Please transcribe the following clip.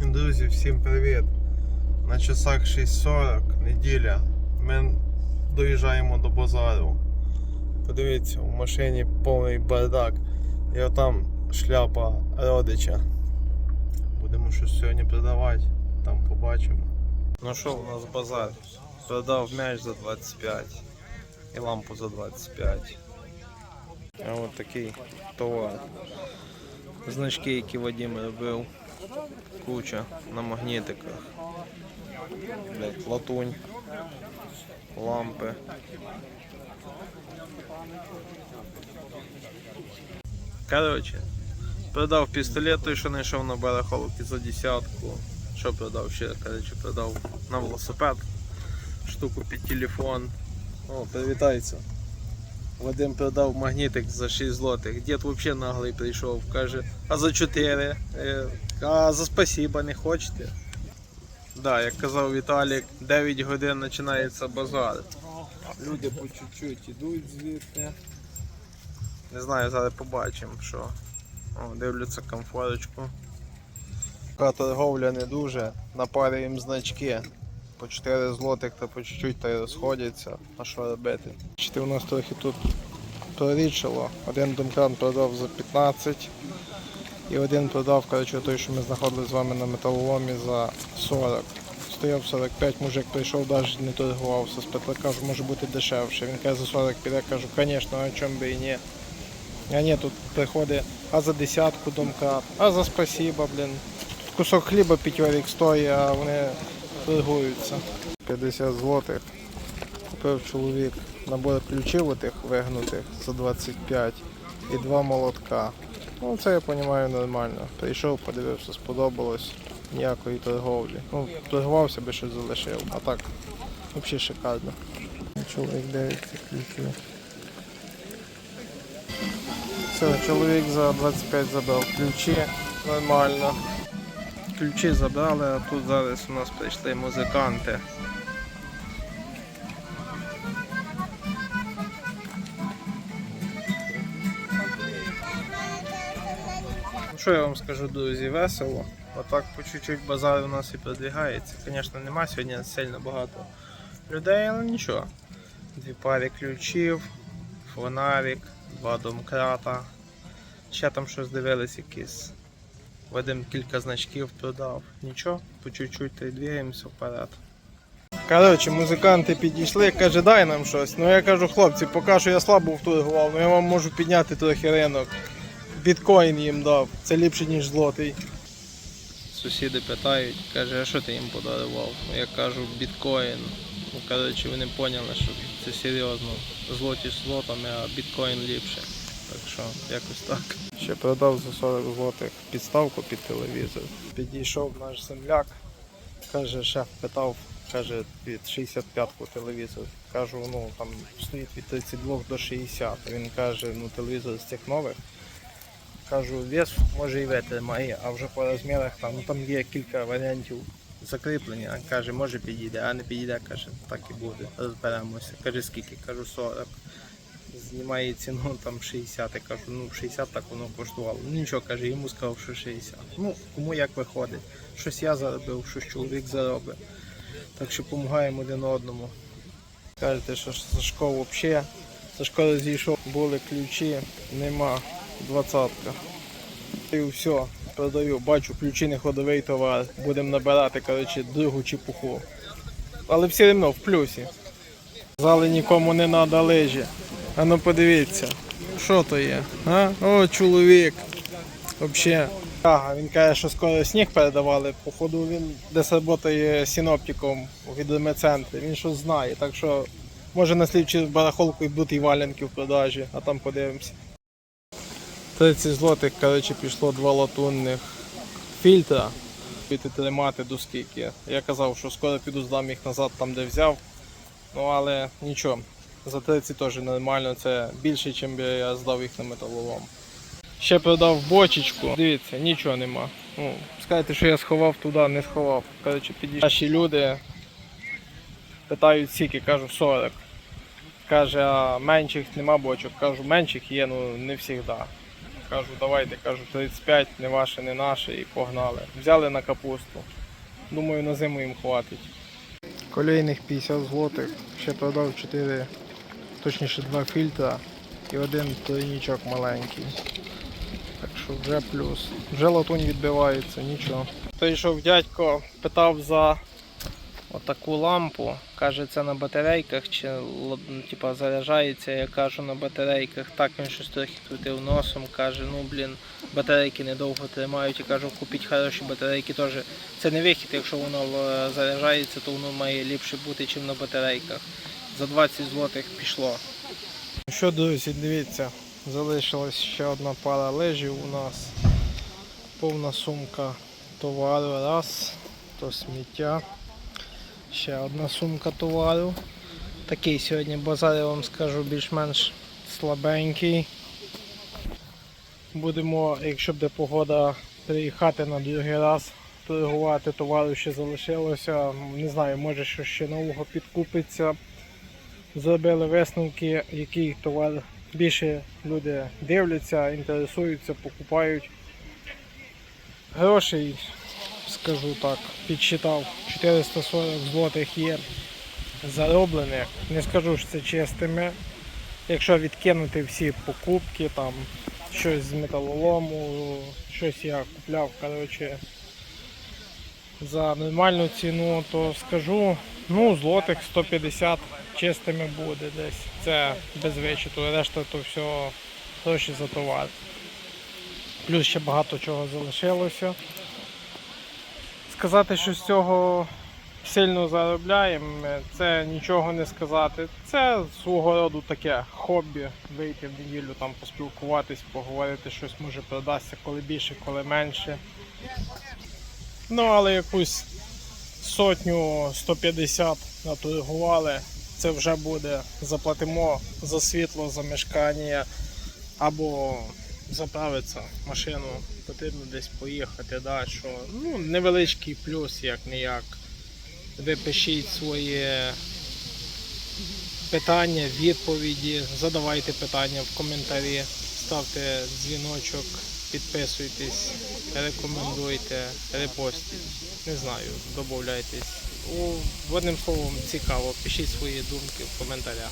Друзі, всім привіт! На часах 6.40, неділя. Ми доїжджаємо до базару. Подивіться, у машині повний бардак. І отам шляпа родича. Будемо щось сьогодні продавати, там побачимо. Ну що, у нас базар? Продав м'яч за 25 і лампу за 25. А от такий товар. Значки, які Вадим робив куча на магнітиках. Блять, латунь, лампи. Коротше, продав пістолет, той, що знайшов на барахолки за десятку. Що продав ще? Коротше, продав на велосипед. Штуку під телефон. О, привітайся. Вадим продав магнітик за 6 злотих. Дід взагалі наглий прийшов, каже, а за 4. Е, А за спасіба не хочете? Да, як казав Віталік, 9 годин починається базар. Люди по чуть-чуть ідуть звідти. Не знаю, зараз побачимо, що. О, дивляться комфорочку. Така торговля не дуже. Напарюємо значки. По 4 злотих та по чуть-чуть та й розходяться. А що робити? Бачите, у нас трохи тут прорічило. Один домкран продав за 15. І один продав, коротше, той, що ми знаходили з вами на металоломі за 40. Стояв 45, мужик прийшов, навіть не торгувався. Спитали, кажу, може бути дешевше. Він каже, за 40 піде, кажу, звісно, а чому би і ні. А ні, тут приходить а за десятку домкрат, а за спасіба, блін. Кусок хліба п'ятьорік стоїть, а вони торгуються. 50 злотих. Купив чоловік набор ключів отих вигнутих за 25 і два молотка. Ну це я розумію нормально. Прийшов, подивився, сподобалось. Ніякої торговлі. Ну, торгувався би щось залишив, а так взагалі шикарно. Чоловік дивиться ключі. Все, чоловік за 25 забрав ключі, нормально. Ключі забрали, а тут зараз у нас прийшли музиканти. Що я вам скажу, друзі, весело. Отак по чуть-чуть базар у нас і продвигається. Звісно, нема сьогодні сильно багато людей, але нічого. Дві пари ключів, фонарик, два домкрата. Ще там щось дивились якісь. Вадим кілька значків продав. Нічого, по чуть-чуть та й двигаємося вперед. Коротше, музиканти підійшли, каже, дай нам щось. Ну я кажу, хлопці, поки що я слабо вторгував, але я вам можу підняти трохи ринок. Біткоін їм дав, це ліпше, ніж злотий. Сусіди питають, каже, а що ти їм подарував? Я кажу, біткоін. Ну, коротше, вони поняли, що це серйозно. Злоті з злотами, а біткоін ліпше. Так що, якось так. Ще продав за 40 злотих підставку під телевізор. Підійшов наш земляк, каже, шеф питав, каже, від 65-ку телевізор. Кажу, ну там стоїть від 32 до 60. Він каже, ну телевізор з цих нових. Кажу, вес може і витримає, а вже по розмірах там, ну, там є кілька варіантів закріплення. Каже, може підійде, а не підійде, каже, так і буде. Розберемося. Каже, скільки? Кажу, 40. Знімає ціну там 60. Я кажу, ну 60 так воно коштувало. Ну нічого, каже, йому сказав, що 60. Ну, кому як виходить. Щось я заробив, щось чоловік заробить. Так що допомагаємо один одному. Кажете, що Сашко взагалі. Сашко розійшов, були ключі, нема. Двадцятка. І все, продаю, бачу, ключі не ходовий товар. Будемо набирати коротше, другу чепуху. Але все одно в плюсі. Зали нікому не треба лижі. А ну подивіться, що то є? А? О, чоловік. Взагалі. Ага, він каже, що скоро сніг передавали. Походу він десь працює синоптиком у гідрометцентрі. Він щось знає. Так що може на слідчу барахолку і будуть і валянки в продажі, а там подивимося. 30 злотих, коротше, пішло два латунних фільтра. Піти тримати до скільки. Я казав, що скоро піду здам їх назад там, де взяв. Ну але нічого. За 30 теж нормально, це більше, ніж би я здав їх на металолом. Ще продав бочечку. Дивіться, нічого нема. Ну, скажете, що я сховав туди, не сховав. Коротше, підійшли. Наші люди питають скільки, кажу 40. Каже, а менших нема бочок. Кажу, менших є, ну не завжди. кажу, давайте, кажу, 35, не ваше, не наше, і погнали. Взяли на капусту. Думаю, на зиму їм хватить. Колейних 50 злотих, ще продав 4, точніше 2 фільтра і один тройнічок маленький. Так що вже плюс. Вже латунь відбивається, нічого. Прийшов дядько, питав за отаку лампу. Каже, це на батарейках чи типа, заряджається. Я кажу на батарейках. Так він щось трохи крутив носом. Каже, ну блін, батарейки недовго тримають. Я кажу, купіть хороші батарейки теж. Це не вихід, якщо воно е, заряджається, то воно має ліпше бути, ніж на батарейках. За 20 злотих пішло. Що, друзі, дивіться, залишилась ще одна пара лежів у нас. Повна сумка товару раз, то сміття. Ще одна сумка товару. Такий сьогодні базар, я вам скажу, більш-менш слабенький. Будемо, якщо буде погода, приїхати на другий раз торгувати. Товару ще залишилося. Не знаю, може що ще нового підкупиться. Зробили висновки, який товар більше люди дивляться, інтересуються, покупають. Грошей, скажу так, підсчитав 440 злотих є зароблених. Не скажу, що це чистими. Якщо відкинути всі покупки, там щось з металолому, щось я купляв коротше, за нормальну ціну, то скажу, ну, злотих 150 чистими буде десь. Це без вичету, решта то все гроші за товар. Плюс ще багато чого залишилося. Сказати, що з цього сильно заробляємо, це нічого не сказати. Це свого роду таке хобі, вийти в неділю там поспілкуватись, поговорити, щось може продасться, коли більше, коли менше. Ну, але якусь сотню 150 наторгували, це вже буде, заплатимо за світло, за мешкання або заправиться машину, потрібно десь поїхати, да, що ну, невеличкий плюс, як не як. Ви пишіть свої питання, відповіді, задавайте питання в коментарі, ставте дзвіночок, підписуйтесь, рекомендуйте, репостіть. Не знаю, домовляйтесь. Одним словом, цікаво, пишіть свої думки в коментарях.